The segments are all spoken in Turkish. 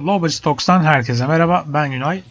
Lobby Talks'tan herkese merhaba ben Günay.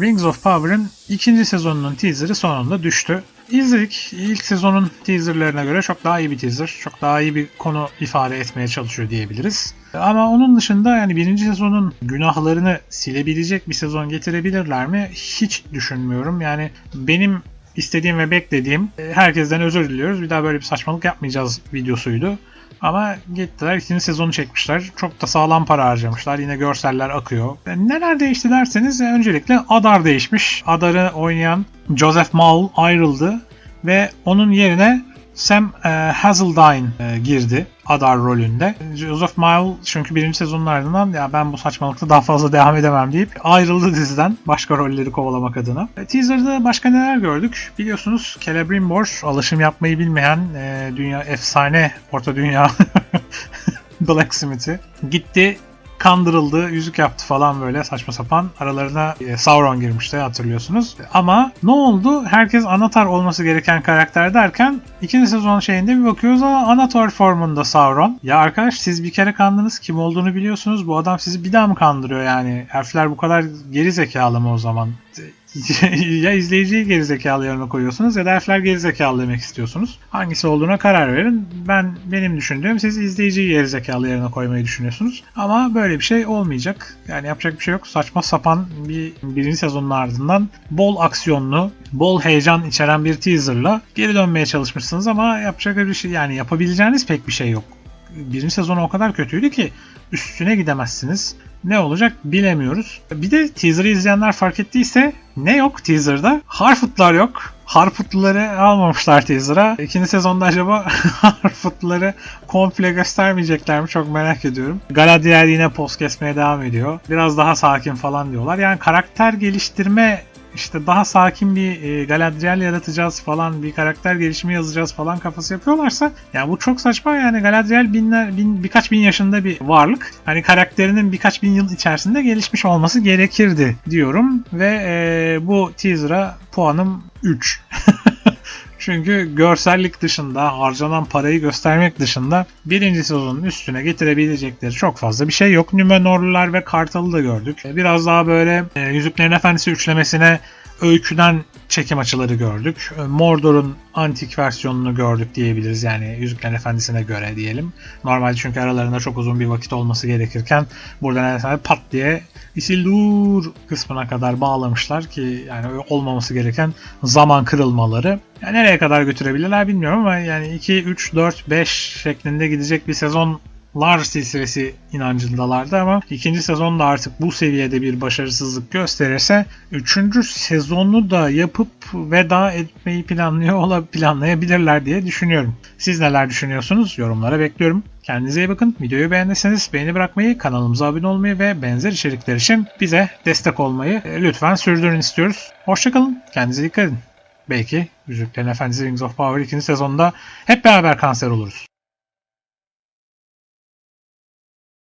Rings of Power'ın ikinci sezonunun teaserı sonunda düştü. İzledik. İlk sezonun teaserlarına göre çok daha iyi bir teaser. Çok daha iyi bir konu ifade etmeye çalışıyor diyebiliriz. Ama onun dışında yani birinci sezonun günahlarını silebilecek bir sezon getirebilirler mi? Hiç düşünmüyorum. Yani benim istediğim ve beklediğim e, herkesten özür diliyoruz. Bir daha böyle bir saçmalık yapmayacağız videosuydu. Ama gittiler ikinci sezonu çekmişler. Çok da sağlam para harcamışlar. Yine görseller akıyor. E, Neler değişti derseniz e, öncelikle Adar değişmiş. Adar'ı oynayan Joseph Maul ayrıldı ve onun yerine Sam e, Hazeldine e, girdi Adar rolünde. Joseph Maul çünkü birinci sezonun ardından ya ben bu saçmalıkta daha fazla devam edemem deyip ayrıldı diziden başka rolleri kovalamak adına. E, teaser'da başka neler gördük? Biliyorsunuz Celebrimbor alışım yapmayı bilmeyen e, dünya efsane orta dünya Blacksmith'i gitti kandırıldı, yüzük yaptı falan böyle saçma sapan. Aralarına e, Sauron girmişti hatırlıyorsunuz. Ama ne oldu? Herkes Anatar olması gereken karakter derken ikinci sezon şeyinde bir bakıyoruz ama Anatar formunda Sauron. Ya arkadaş siz bir kere kandınız kim olduğunu biliyorsunuz. Bu adam sizi bir daha mı kandırıyor yani? Elfler bu kadar geri zekalı mı o zaman? ya izleyiciyi gerizekalı yerine koyuyorsunuz ya da elfler gerizekalı demek istiyorsunuz. Hangisi olduğuna karar verin. Ben benim düşündüğüm siz izleyiciyi gerizekalı yerine koymayı düşünüyorsunuz. Ama böyle bir şey olmayacak. Yani yapacak bir şey yok. Saçma sapan bir birinci sezonun ardından bol aksiyonlu, bol heyecan içeren bir teaserla geri dönmeye çalışmışsınız ama yapacak bir şey yani yapabileceğiniz pek bir şey yok. Birinci sezonu o kadar kötüydü ki üstüne gidemezsiniz. Ne olacak bilemiyoruz. Bir de teaser'ı izleyenler fark ettiyse ne yok teaser'da? Harfoot'lar yok. Harfoot'ları almamışlar teaser'a. İkinci sezonda acaba Harfoot'ları komple göstermeyecekler mi çok merak ediyorum. Galadriel yine post kesmeye devam ediyor. Biraz daha sakin falan diyorlar. Yani karakter geliştirme işte daha sakin bir e, Galadriel yaratacağız falan bir karakter gelişimi yazacağız falan kafası yapıyorlarsa yani bu çok saçma yani Galadriel binler, bin, birkaç bin yaşında bir varlık. Hani karakterinin birkaç bin yıl içerisinde gelişmiş olması gerekirdi diyorum ve e, bu teaser'a puanım 3. Çünkü görsellik dışında, harcanan parayı göstermek dışında birinci sezonun üstüne getirebilecekleri çok fazla bir şey yok. Nümenorlular ve Kartal'ı da gördük. Biraz daha böyle e, Yüzüklerin Efendisi üçlemesine öyküden çekim açıları gördük. E, Mordor'un antik versiyonunu gördük diyebiliriz yani Yüzüklerin Efendisi'ne göre diyelim. Normalde çünkü aralarında çok uzun bir vakit olması gerekirken burada neredeyse pat diye Isildur kısmına kadar bağlamışlar ki yani olmaması gereken zaman kırılmaları. Yani nereye kadar götürebilirler bilmiyorum ama yani 2, 3, 4, 5 şeklinde gidecek bir sezon lar silsilesi inancındalardı ama ikinci sezonda artık bu seviyede bir başarısızlık gösterirse üçüncü sezonu da yapıp veda etmeyi planlıyor ola planlayabilirler diye düşünüyorum. Siz neler düşünüyorsunuz? Yorumlara bekliyorum. Kendinize iyi bakın. Videoyu beğendiyseniz beğeni bırakmayı, kanalımıza abone olmayı ve benzer içerikler için bize destek olmayı lütfen sürdürün istiyoruz. Hoşçakalın. Kendinize dikkat edin. Belki Yüzüklerin Efendisi Rings of Power 2. sezonda hep beraber kanser oluruz.